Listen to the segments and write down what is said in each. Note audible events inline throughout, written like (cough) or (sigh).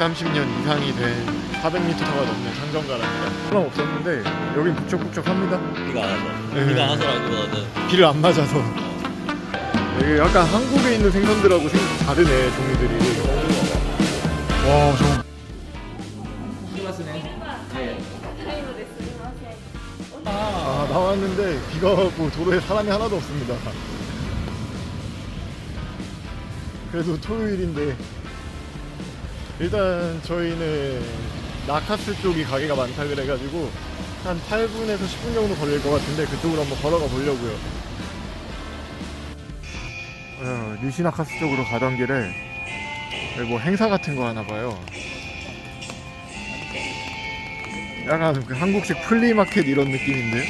130년 이상이 된 400m가 넘는 상점가랍니다. 사람 없었는데 여긴 북적북적합니다. 비가 안 와서 네. 비가 안 와서라기보다는 비를 안 맞아서. 이게 약간 한국에 있는 생선들하고 생 다르네 종류들이. 와, 저はい、 아, 나왔는데 비가 와고 도로에 사람이 하나도 없습니다. 그래도 토요일인데 일단 저희는 나카스 쪽이 가게가 많다 그래가지고 한 8분에서 10분 정도 걸릴 것 같은데 그쪽으로 한번 걸어가 보려고요. 어, 니시나카스 쪽으로 가던 길에 뭐 행사 같은 거 하나 봐요. 약간 그 한국식 플리마켓 이런 느낌인데요?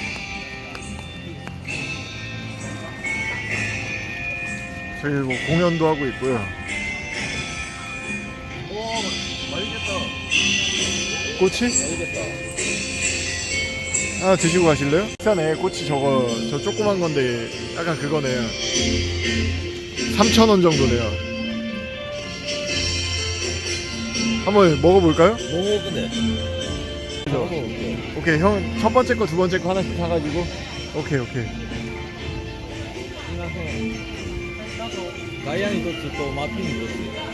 저희 뭐 공연도 하고 있고요. 꼬치? 맛있겠다 하나 드시고 가실래요? 비싸네 꼬치 저거 저 조그만 건데 약간 그거네요 3,000원 정도네요 한번 먹어볼까요? 너무 근데 오케이 형 첫 번째 거 두 번째 거 하나씩 사가지고 오케이 오케이 すみませんガイアに一つとマッピンに一つは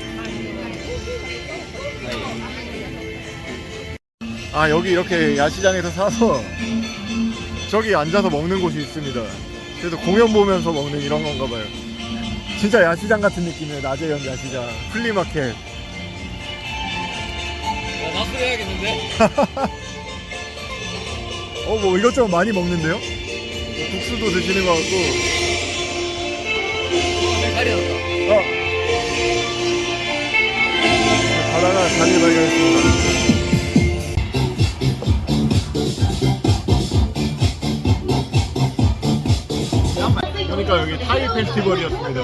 아 여기 이렇게 야시장에서 사서 저기 앉아서 먹는 곳이 있습니다. 그래서 공연 보면서 먹는 이런 건가 봐요. 진짜 야시장 같은 느낌이에요 낮에 연 야시장. 플리마켓. 어, 나스 해야겠는데? (laughs) 어 뭐 이것저것 많이 먹는데요? 뭐 국수도 드시는 것 같고. 색깔이 났다 어. 바다가 자리 발견했습니다 여기 타이 페스티벌이었습니다.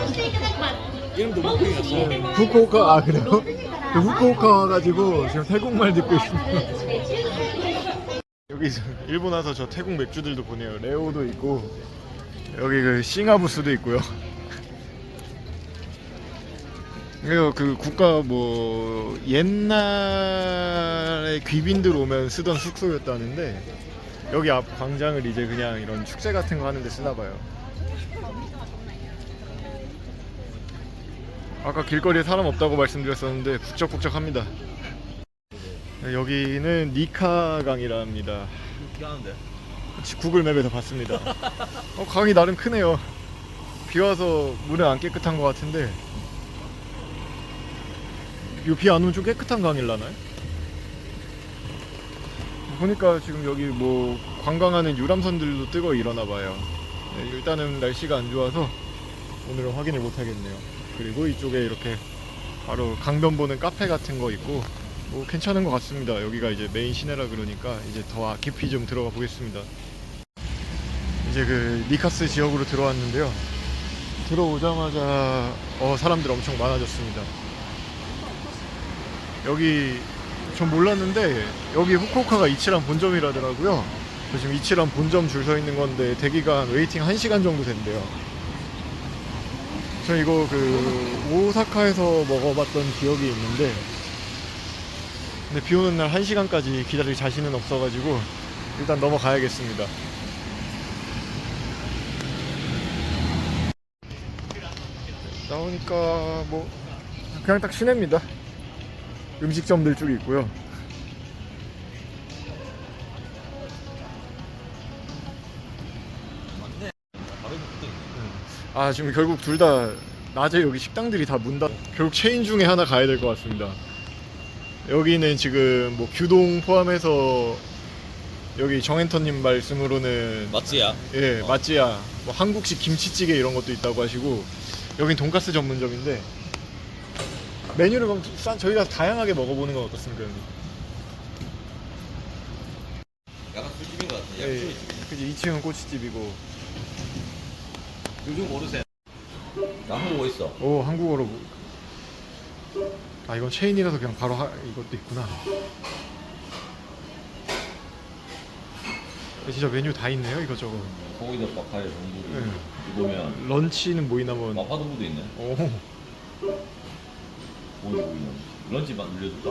이름도 못 보이겠어 후쿠오카 아 그래요? 그 후쿠오카 와가지고 지금 태국말 듣고 있습니다. 여기 저- 일본 와서 저 태국 맥주들도 보네요. 레오도 있고 여기 그 싱하부스도 있고요. 이거 그 국가 뭐 옛날에 귀빈들 오면 쓰던 숙소였다는데 여기 앞 광장을 이제 그냥 이런 축제 같은 거 하는데 쓰나 봐요 아까 길거리에 사람 없다고 말씀드렸었는데 북적북적합니다. 네, 여기는 니카강이랍니다. 어떻게 하는데? 혹시 구글맵에서 봤습니다. 어, 강이 나름 크네요. 비 와서 물은 안 깨끗한 것 같은데 비안 오면 좀 깨끗한 강일라나요? 보니까 지금 여기 뭐 관광하는 유람선들도 뜨고 일어나 봐요. 네, 일단은 날씨가 안 좋아서 오늘은 확인을 못 하겠네요. 그리고 이쪽에 이렇게 바로 강변 보는 카페 같은 거 있고 뭐 괜찮은 것 같습니다. 여기가 이제 메인 시내라 그러니까 이제 더 깊이 좀 들어가 보겠습니다. 이제 그 니카스 지역으로 들어왔는데요. 들어오자마자 어, 사람들 엄청 많아졌습니다. 여기 전 몰랐는데 여기 후쿠오카가 이치란 본점이라더라고요. 저 지금 이치란 본점 줄 서 있는 건데 대기가 웨이팅 1시간 정도 된대요. 저 이거 그 오사카에서 먹어봤던 기억이 있는데 근데 비 오는 날 1시간까지 기다릴 자신은 없어가지고 일단 넘어가야겠습니다. 나오니까 뭐 그냥 딱 시내입니다. 음식점들 쭉 있고요. 아 지금 결국 둘 다 낮에 여기 식당들이 다 문 닫. 결국 체인 중에 하나 가야 될 것 같습니다. 여기는 지금 뭐 규동 포함해서 여기 정엔터님 말씀으로는 맞지야 예 어. 맛지야 뭐 한국식 김치찌개 이런 것도 있다고 하시고 여긴 돈가스 전문점인데 메뉴를 그럼 싼 저희가 다양하게 먹어보는 건 어떻습니까? 형님? 약간 술집인 것 같아 예, 약술집 그지 2층은 꼬치집이고 요즘 모르세요? 양호 뭐 있어? 오 한국어로 뭐- 아 이건 체인이라서 그냥 바로 하, 이것도 있구나. 진짜 메뉴 다 있네요 이것저것 소고기덮밥 파에 전부 네. 보면 런치는 뭐 있나 뭐 마파두부도 있네. 오, 고기 보이는 런치만 늘려줄까?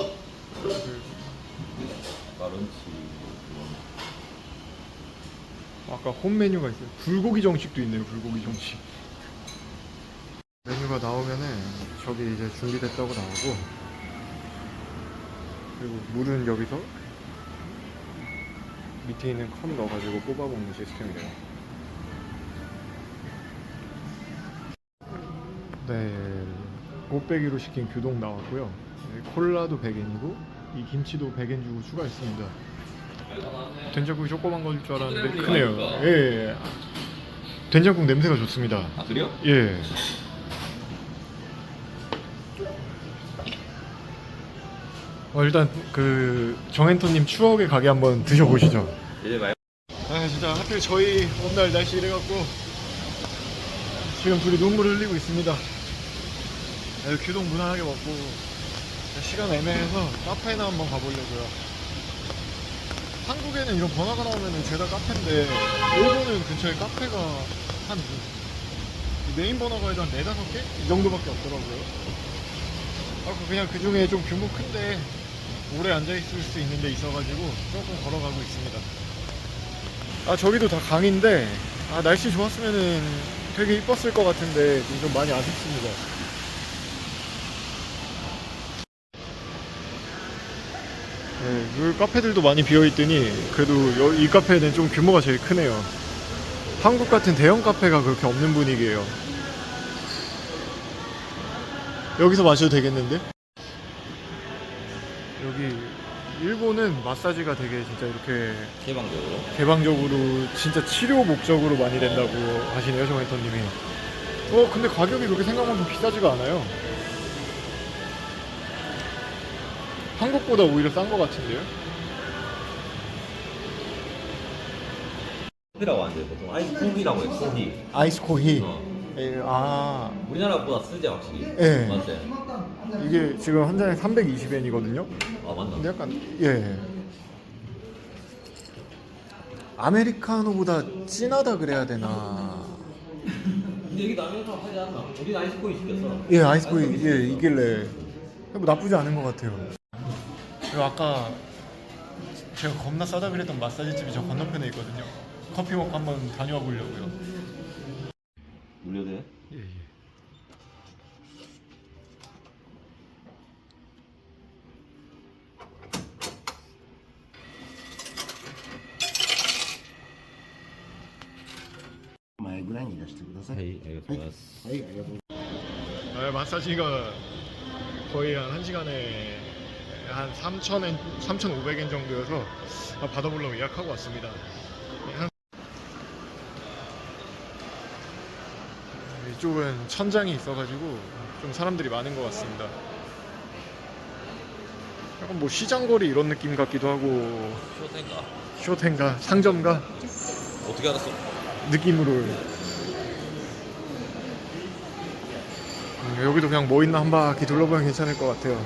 마룬치 아까 홈 메뉴가 있어요. 불고기 정식도 있네요. 불고기 정식. 메뉴가 나오면은 저기 이제 준비됐다고 나오고 그리고 물은 여기서 밑에 있는 컵 넣어가지고 뽑아 먹는 시스템이래요. 네, 곱빼기로 시킨 규동 나왔고요. 네, 콜라도 100엔이고 이 김치도 100엔 주고 추가했습니다. 된장국이 조그만 걸 줄 알았는데 크네요. 예, 예, 예. 된장국 냄새가 좋습니다. 아 그래요? 예. 어, 일단 그 정앤터님 추억의 가게 한번 드셔보시죠. 이제 말 아 진짜 하필 저희 오늘 날씨 이래갖고 지금 둘이 눈물을 흘리고 있습니다. 아, 규동 무난하게 먹고 시간 애매해서 카페나 한번 가보려고요. 한국에는 이런 번화가 나오면은 죄다 카페인데 일본은 근처에 카페가 한 메인 번화가에도 한 네다섯 개? 이 정도밖에 없더라고요. 아, 그냥 그 중에 좀 규모 큰데 오래 앉아있을 수 있는 데 있어가지고 조금 걸어가고 있습니다. 아 저기도 다 강인데 아 날씨 좋았으면은 되게 이뻤을 것 같은데 좀, 좀 많이 아쉽습니다. 네, 물 카페들도 많이 비어 있더니 그래도 여- 이 카페는 좀 규모가 제일 크네요. 한국 같은 대형 카페가 그렇게 없는 분위기예요. 여기서 마셔도 되겠는데? 여기 일본은 마사지가 되게 진짜 이렇게 개방적으로 개방적으로 진짜 치료 목적으로 많이 된다고 하시네요 정혜터님이 어 근데 가격이 그렇게 생각만큼 비싸지가 않아요 한국보다 오히려 싼 것 같은데요 커피라고 하는데 보통 아이스 코피라고 해 코피 아이스 코히 어. 예, 아 우리나라보다 쓰지 확실히 예. 맞지? 이게 지금 한 잔에 320엔이거든요 아 맞나? 근데 약간 예 아메리카노보다 진하다 그래야 되나 근데 여기 남해서 하지 않나? 우리는 아이스 코피 시켰어 예, 아이스코이 예, 이길래 뭐 나쁘지 않은 것 같아요. 그리고 아까 제가 겁나 싸다 그랬던 마사지 집이 저 건너편에 있거든요. 커피 먹고 한번 다녀와 보려고요. 물려도 돼? 예, 예.前ぐらいに出してください。 네 알겠습니다 はい、ありがとうございます。 아, 마사지가 거의 한 1시간에 한 3,000엔, 3,500엔 정도여서 아, 받아보려고 예약하고 왔습니다. 한- 이쪽은 천장이 있어가지고 좀 사람들이 많은 것 같습니다. 약간 뭐 시장거리 이런 느낌 같기도 하고 쇼텐가? 쇼텐가 상점가 어떻게 알았어? 느낌으로 음, 여기도 그냥 뭐 있나 한 바퀴 둘러보면 괜찮을 것 같아요.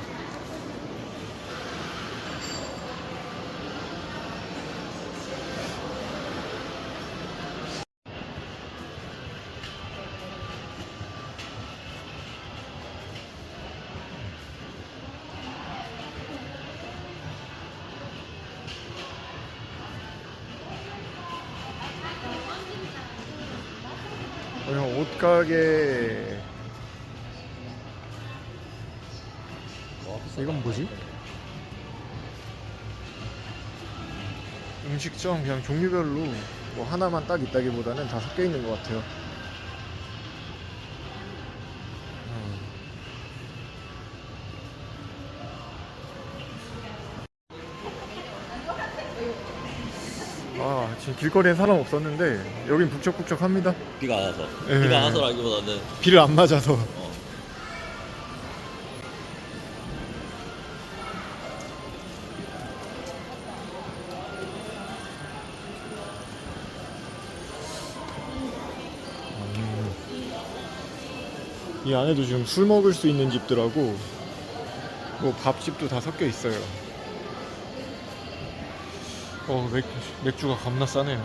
그냥 옷가게 이건 뭐지? 음식점 그냥 종류별로 뭐 하나만 딱 있다기보다는 다 섞여 있는 것 같아요. 아 지금 길거리에 사람 없었는데 여긴 북적북적합니다. 비가 안 와서 예. 비가 안 와서라기보다는 비를 안 맞아서. 어. 이 안에도 지금 술 먹을 수 있는 집들하고 뭐 밥집도 다 섞여 있어요. 어 맥, 맥주가 겁나 싸네요.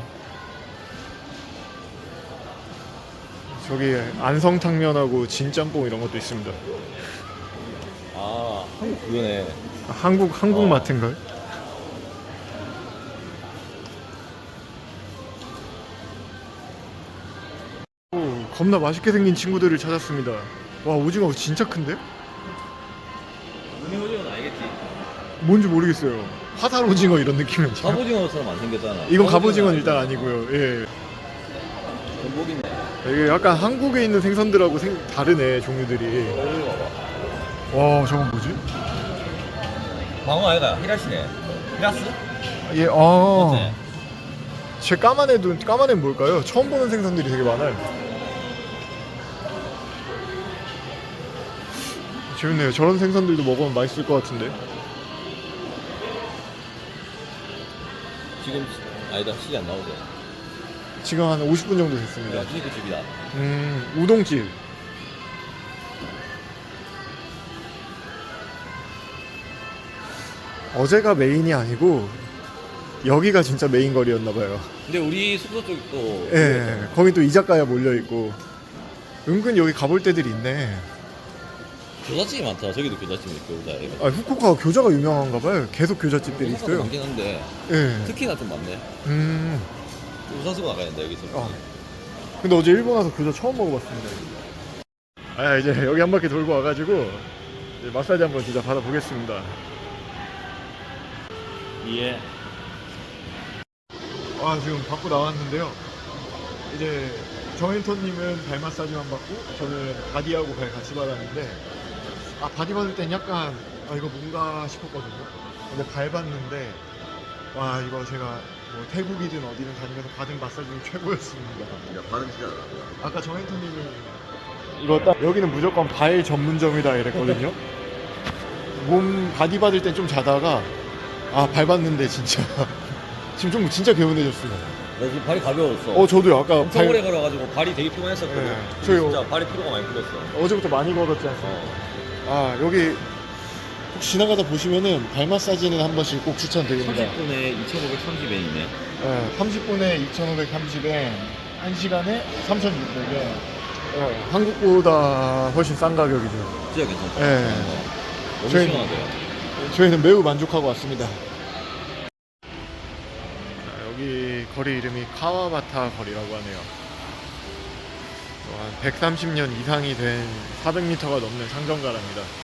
저기 안성탕면하고 진짬뽕 이런 것도 있습니다. 아 한국 그거네 아, 한국 한국 어. 마트인가요? 오, 겁나 맛있게 생긴 친구들을 찾았습니다. 와 오징어 진짜 큰데? 뭔지 모르겠어요. 화살 오징어 이런 느낌이죠. 갑오징어처럼 안 생겼잖아 이건 갑오징어는 일단 아니고요. 예. 전복이네 이게 약간 한국에 있는 생선들하고 생, 다르네 종류들이. 여기 봐봐 와 저건 뭐지? 광어 아이가 히라시네 히라스? 예, 아. 어때? 제 까만 애도 까만 애는 뭘까요? 처음 보는 생선들이 되게 많아요. 재밌네요. 저런 생선들도 먹으면 맛있을 것 같은데. 지금 아니다 시계 안 나오죠 지금 한 50분 정도 됐습니다. 야 주니크 집이다 음, 우동집. 어제가 메인이 아니고 여기가 진짜 메인 거리였나 봐요. 근데 우리 숙소 쪽도 예, 거기 또 이자카야 몰려 있고 은근 여기 가볼 때들이 있네. 교자집이 많다 저기도 교자집 있고 교자 이거 아, 후쿠오카가 교자가 유명한가 봐요. 계속 교자집들이 있어요. 많긴 한데 예. 특히나 좀 많네 음. 우사수가 나가야 된다 여기서 어. 근데 어제 일본 와서 교자 처음 먹어봤습니다. 아 이제 여기 한 바퀴 돌고 와가지고 이제 마사지 한번 진짜 받아보겠습니다. 예 아 지금 받고 나왔는데요. 이제 정앤터님은 발 마사지만 받고 저는 바디하고 발 같이 받았는데 아 바디 받을 땐 약간 아 이거 뭔가 싶었거든요. 근데 발 받는데 와 이거 제가 뭐 태국이든 어디든 다니면서 받은 마사지 중 최고였습니다. 야 발음 진짜 아까 정앤터님은 이거 딱 여기는 무조건 발 전문점이다 이랬거든요. 몸 바디 받을 땐 좀 자다가 아발 받는데 진짜 (laughs) 지금 좀 진짜 개운해졌어요. 나 지금 발이 가벼웠어 어 저도요 아까 엄청 오래 발 걸어가지고 발이 되게 피곤했었거든 네. 저요. 진짜 발이 피로가 많이 풀렸어 어제부터 많이 걸었지 않습니까? 어. 아 여기 혹시 지나가다 보시면은 발 마사지는 한 번씩 꼭 추천드립니다. 30분에 2,530엔이네 네, 30분에 2,530엔, 1시간에 3,600엔. 네, 한국보다 훨씬 싼 가격이죠. 진짜 괜찮다 예. 어. 너무 저희- 시원하대요 저희는 매우 만족하고 왔습니다. 여기 거리 이름이 카와바타 거리라고 하네요. 한 130년 이상이 된 400m가 넘는 상점가랍니다.